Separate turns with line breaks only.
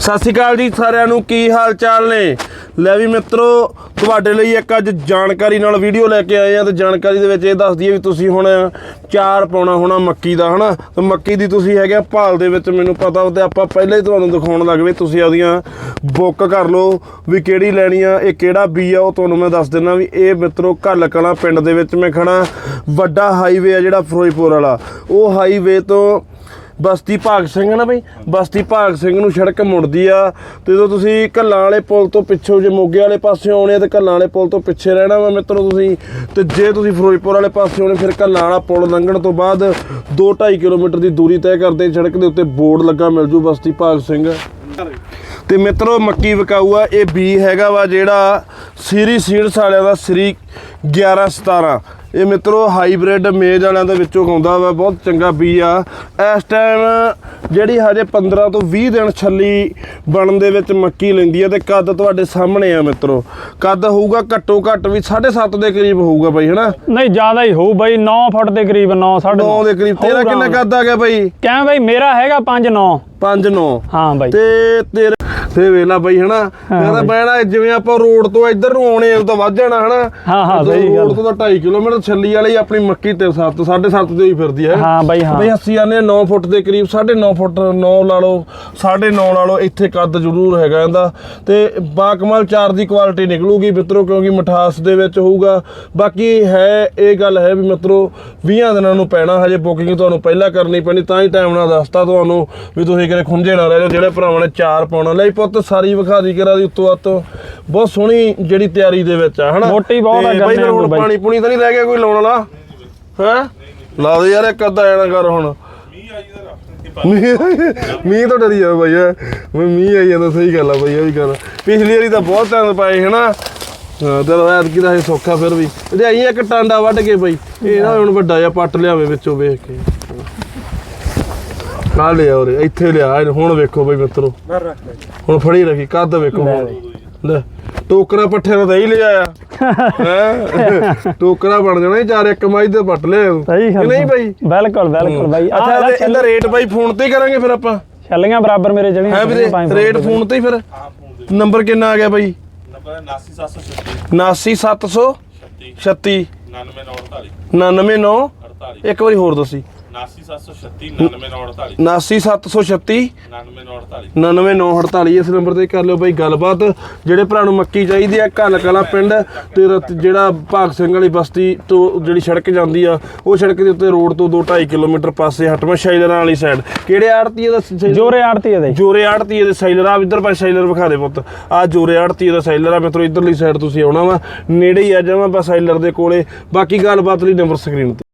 ਸਤਿ ਸ਼੍ਰੀ ਅਕਾਲ ਜੀ ਸਾਰਿਆਂ ਨੂੰ, ਕੀ ਹਾਲ ਚਾਲ ਨੇ? ਲੈ ਵੀ ਮਿੱਤਰੋ, ਤੁਹਾਡੇ ਲਈ ਇੱਕ ਅੱਜ ਜਾਣਕਾਰੀ ਨਾਲ ਵੀਡੀਓ ਲੈ ਕੇ ਆਏ ਆ ਤੇ ਜਾਣਕਾਰੀ ਦੇ ਵਿੱਚ ਇਹ ਦੱਸਦੀ ਹੈ ਵੀ ਤੁਸੀਂ ਹੁਣ ਚਾਰ ਪਾਉਣਾ ਹੋਣਾ ਮੱਕੀ ਦਾ, ਹਨਾ? ਤੇ ਮੱਕੀ ਦੀ ਤੁਸੀਂ ਹੈਗੇ ਆ ਭਾਲ ਦੇ ਵਿੱਚ, ਮੈਨੂੰ ਪਤਾ ਤੇ ਆਪਾਂ ਪਹਿਲਾਂ ਹੀ ਤੁਹਾਨੂੰ ਦਿਖਾਉਣ ਲੱਗ ਪਏ ਤੁਸੀਂ ਆਦੀਆਂ ਬੁੱਕ ਕਰ ਲਓ ਵੀ ਕਿਹੜੀ ਲੈਣੀ ਆ, ਇਹ ਕਿਹੜਾ ਬੀ ਆ, ਉਹ ਤੁਹਾਨੂੰ ਮੈਂ ਦੱਸ ਦਿੰਦਾ ਵੀ ਇਹ ਮਿੱਤਰੋ ਘੱਲ ਕਲਾਂ ਪਿੰਡ ਦੇ ਵਿੱਚ ਮੈਂ ਖੜਾ ਵੱਡਾ ਹਾਈਵੇ ਆ ਜਿਹੜਾ ਫਿਰੋਜ਼ਪੁਰ ਵਾਲਾ। ਉਹ ਹਾਈਵੇ ਤੋਂ ਬਸਤੀ ਭਾਗ ਸਿੰਘ ਨਾ ਬਈ? ਬਸਤੀ ਭਾਗ ਸਿੰਘ ਨੂੰ ਸੜਕ ਮੁੜਦੀ ਆ, ਤੇ ਜਦੋਂ ਤੁਸੀਂ ਕੱਲਾਂ ਵਾਲੇ ਪੁਲ ਤੋਂ ਪਿੱਛੋਂ ਜੇ ਮੋਗੇ ਵਾਲੇ ਪਾਸੇ ਆਉਣੇ ਆ, ਤੇ ਕੱਲਾਂ ਵਾਲੇ ਪੁਲ ਤੋਂ ਪਿੱਛੇ ਰਹਿਣਾ ਵਾ ਮਿੱਤਰੋ ਤੁਸੀਂ, ਤੇ ਜੇ ਤੁਸੀਂ ਫਿਰੋਜ਼ਪੁਰ ਵਾਲੇ ਪਾਸੇ ਆਉਣੇ, ਫਿਰ ਕੱਲਾਂ ਵਾਲਾ ਪੁਲ ਲੰਘਣ ਤੋਂ ਬਾਅਦ 2.5 ਕਿਲੋਮੀਟਰ ਦੀ ਦੂਰੀ ਤੈਅ ਕਰਦੇ, ਸੜਕ ਦੇ ਉੱਤੇ ਬੋਰਡ ਲੱਗਾ ਮਿਲ ਜੂ ਬਸਤੀ ਭਾਗ ਸਿੰਘ। ਤੇ ਮਿੱਤਰੋ ਮੱਕੀ ਵਿਕਾਊ ਆ ਇਹ ਬੀ ਹੈਗਾ ਵਾ ਜਿਹੜਾ ਸੀਰੀ ਸੀਡਸ ਵਾਲਿਆਂ ਦਾ ਸ੍ਰੀ 1117 ਇਹ ਮਿੱਤਰੋ ਹਾਈਬ੍ਰਿਡ ਮੇਜ ਵਾਲਿਆਂ ਦੇ ਵਿੱਚੋਂ ਆਉਂਦਾ ਵਾ ਬਹੁਤ ਚੰਗਾ ਬੀ ਆ। ਇਸ ਟਾਈਮ ਜਿਹੜੀ ਹਜੇ 15 ਤੋਂ 20 ਦਿਨ ਛੱਲੀ ਬਣਨ ਦੇ ਵਿੱਚ ਮੱਕੀ ਲੈਂਦੀ ਆ ਤੇ ਕੱਦ ਤੁਹਾਡੇ ਸਾਹਮਣੇ ਆ ਮਿੱਤਰੋ। ਕੱਦ ਹੋਊਗਾ ਘੱਟੋ ਘੱਟ ਵੀ 7.5 ਦੇ ਕਰੀਬ ਹੋਊਗਾ ਬਈ ਹਨਾ?
ਨਹੀਂ ਜ਼ਿਆਦਾ ਹੀ ਹੋਊ ਬਾਈ 9 ਫੁੱਟ ਦੇ ਕਰੀਬ 9
9
9.5
ਦੇ ਕਰੀਬ। ਤੇਰਾ ਕਿੰਨਾ ਕੱਦ ਆ ਗਿਆ ਬਈ?
ਕਿਵੇਂ ਬਾਈ ਮੇਰਾ ਹੈਗਾ 5 9
5 9
ਹਾਂ ਬਾਈ।
ਤੇ ਤੇਰੇ ਤੇ ਵੇਲਾ ਬਈ ਹਨਾ? ਕਹਿੰਦਾ ਬੈਣਾ ਜਿਵੇਂ ਆਪਾਂ ਰੋਡ ਤੋਂ ਇੱਧਰ ਨੂੰ ਆਉਣੇ ਆ ਤਾਂ ਵੱਧ ਜਾਣਾ ਹਨਾ?
ਹਾਂ, ਹਾਂ, ਸਹੀ ਗੱਲ।
ਰੋਡ ਤੋਂ ਤਾਂ 2.5 ਕਿਲੋਮੀਟਰ ਛੱਲੀ ਵਾਲੀ ਆਪਣੀ ਮੱਕੀ ਤੇ 7 7.5 ਤੇ ਹੀ ਫਿਰਦੀ ਹੈ
ਹਾਂ ਬਾਈ ਹਾਂ।
ਬਈ ਅਸੀਂ ਜਾਂਦੇ 9 ਫੁੱਟ ਦੇ ਕਰੀਬ 9.5 ਫੁੱਟ 9 ਲਾ ਲਓ 9.5 ਲਾ ਲਓ ਇੱਥੇ ਕੱਦ ਜ਼ਰੂਰ ਹੈਗਾ ਇਹਦਾ। ਤੇ ਬਾਕਮਾਲ ਚਾਰ ਦੀ ਕੁਆਲਿਟੀ ਨਿਕਲੂਗੀ ਮਿੱਤਰੋ ਕਿਉਂਕਿ ਮਠਾਸ ਦੇ ਵਿੱਚ ਹੋਊਗਾ। ਬਾਕੀ ਹੈ ਇਹ ਗੱਲ ਹੈ ਵੀ ਮਿੱਤਰੋ 20 ਦਿਨਾਂ ਨੂੰ ਪੈਣਾ ਹਜੇ ਬੁਕਿੰਗ ਤੁਹਾਨੂੰ ਪਹਿਲਾਂ ਕਰਨੀ ਪੈਣੀ ਤਾਂ ਹੀ ਟਾਈਮ ਨਾਲ ਦੱਸਤਾ ਤੁਹਾਨੂੰ ਵੀ ਤੁਸੀਂ ਕਿਤੇ ਖੁੰਝੇ ਨਾ ਰਹਿ ਜਾਓ ਜਿਹੜੇ ਭਰਾਵਾਂ ਨੇ ਚਾਰ ਪਾਉਣਾ। ਲਈ ਪੁੱਤ ਸਾਰੀ ਵਿਖਾ ਦੀ ਕਰਾ ਦੀ ਉੱਤੋਂ ਉੱਤੋਂ ਬਹੁਤ ਸੋਹਣੀ ਜਿਹੜੀ ਤਿਆਰੀ ਦੇ ਵਿੱਚ ਆ ਹਨਾ?
ਮੋਟੀ ਬਹੁਤ ਆ ਗੰਨੇ ਵਾਂਗੂ ਬਾਈ।
ਪਾਣੀ ਪੂਣੀ ਤਾਂ ਨਹੀਂ ਰਹਿ ਗਿਆ ਕੋਈ ਲਾਉਣ ਵਾਲਾ? ਹੈ? ਲਾ ਦੇ ਯਾਰ ਇੱਕ ਅੱਧਾ ਐਨਾ ਕਰ ਹੁਣ। ਮੀਂਹ ਮੀਂਹ ਤੋਂ ਡਰੀ ਜਾ ਬਈ ਮੈਂ ਮੀਂਹ ਆਈ ਜਾਂਦਾ ਸਹੀ ਗੱਲ ਆ ਬਈ ਇਹ ਵੀ ਗੱਲ ਪਿਛਲੀ ਵਾਰੀ ਤਾਂ ਬਹੁਤ ਟਾਈਮ ਪਾਏ ਹਨਾ? ਤੇ ਰਾਤ ਕੀ ਦਾ ਸੌਖਾ ਫਿਰ ਵੀ। ਤੇ ਆਈ ਇੱਕ ਟਾਂਡਾ ਵੱਢ ਕੇ ਬਈ। ਇਹ ਨਾ ਹੁਣ ਵੱਡਾ ਜਿਹਾ ਪੱਟ ਲਿਆਵੇ ਵਿੱਚੋਂ ਵੇਖ ਕੇ। ਕਾ ਲਿਆ ਉਰੇ ਇੱਥੇ ਲਿਆ ਇਹਨੂੰ, ਹੁਣ ਵੇਖੋ ਬਈ ਮਿੱਤਰੋ। ਹੁਣ ਫੜੀ ਰੱਖੀ ਕੱਦ ਵੇਖੋ ਹੁਣ। ਲੈ ਟੋਕਰਾ ਪੱਠੇ ਦਾ ਹੀ ਲਿਆਇਆ। ਹੈ? ਟੋਕਰਾ ਬਣ ਜਾਣਾ ਸੀ ਚਾਰ ਇੱਕ ਮਾਈ ਦੇ ਪੱਟ ਲਿਆ
ਸਹੀ ਗੱਲ
ਨਹੀਂ ਬਈ?
ਬਿਲਕੁਲ ਬਿਲਕੁਲ ਬਾਈ।
ਅੱਛਾ
ਇਹਦਾ
ਤੇ ਇਹਦਾ ਰੇਟ ਬਾਈ ਫੋਨ ਤੇ ਹੀ ਕਰਾਂਗੇ ਫਿਰ ਆਪਾਂ।
ਛੱਲੀਆਂ ਬਰਾਬਰ ਮੇਰੇ
ਹੈ ਵੀਰੇ ਰੇਟ ਫੋਨ ਤੇ ਹੀ ਫਿਰ। ਨੰਬਰ ਕਿੰਨਾ ਆ ਗਿਆ ਬਾਈ?
ਨੰਬਰ 89736
79736
36
99
49 48
ਇੱਕ ਵਾਰੀ ਹੋਰ ਦੱਸੀ।
89736 99
79736
49
99948 ਇਸ ਨੰਬਰ ਤੇ ਕਰ ਲਿਓ ਬਾਈ ਗੱਲਬਾਤ। ਜਿਹੜੇ ਭਰਾ ਨੂੰ ਮੱਕੀ ਚਾਹੀਦੀ ਆ ਘੱਲ ਕਲਾ ਪਿੰਡ ਤੇ ਰਤ- ਜਿਹੜਾ ਭਾਗ ਸਿੰਘ ਵਾਲੀ ਬਸਤੀ ਤੋਂ ਜਿਹੜੀ ਸੜਕ ਜਾਂਦੀ ਆ ਉਹ ਸੜਕ ਦੇ ਉੱਤੇ ਰੋਡ ਤੋਂ 2.5 ਕਿਲੋਮੀਟਰ ਪਾਸੇ ਹਟਵਾ ਸ਼ੈਲਰਾਂ ਵਾਲੀ ਸਾਈਡ ਕਿਹੜੇ ਆੜਤੀ ਦਾ ਸ-
ਜੋਰੇ ਆੜਤੀ ਇਹਦੇ
ਜੋਰੇ ਆੜਤੀ ਦੇ ਸਾਈਲਰ ਆ ਇੱਧਰ ਪਾ ਸਾਈਲਰ ਵਿਖਾ ਦੇ ਪੁੱਤ। ਆ ਜੋਰੇ ਆੜਤੀ ਦਾ ਸਾਈਲਰ ਆ ਮਿੱਤਰੋ ਇੱਧਰਲੀ ਸਾਈਡ ਤੁਸੀਂ ਆਉਣਾ ਵਾ। ਨੇੜੇ ਹੀ ਆ ਜਾਵਾਂ ਬਸ ਸਾਈਲਰ ਦੇ ਕੋਲੇ। ਬਾਕੀ ਗੱਲਬਾਤ ਲਈ ਨੰਬਰ ਸਕਰੀਨ ਤੇ।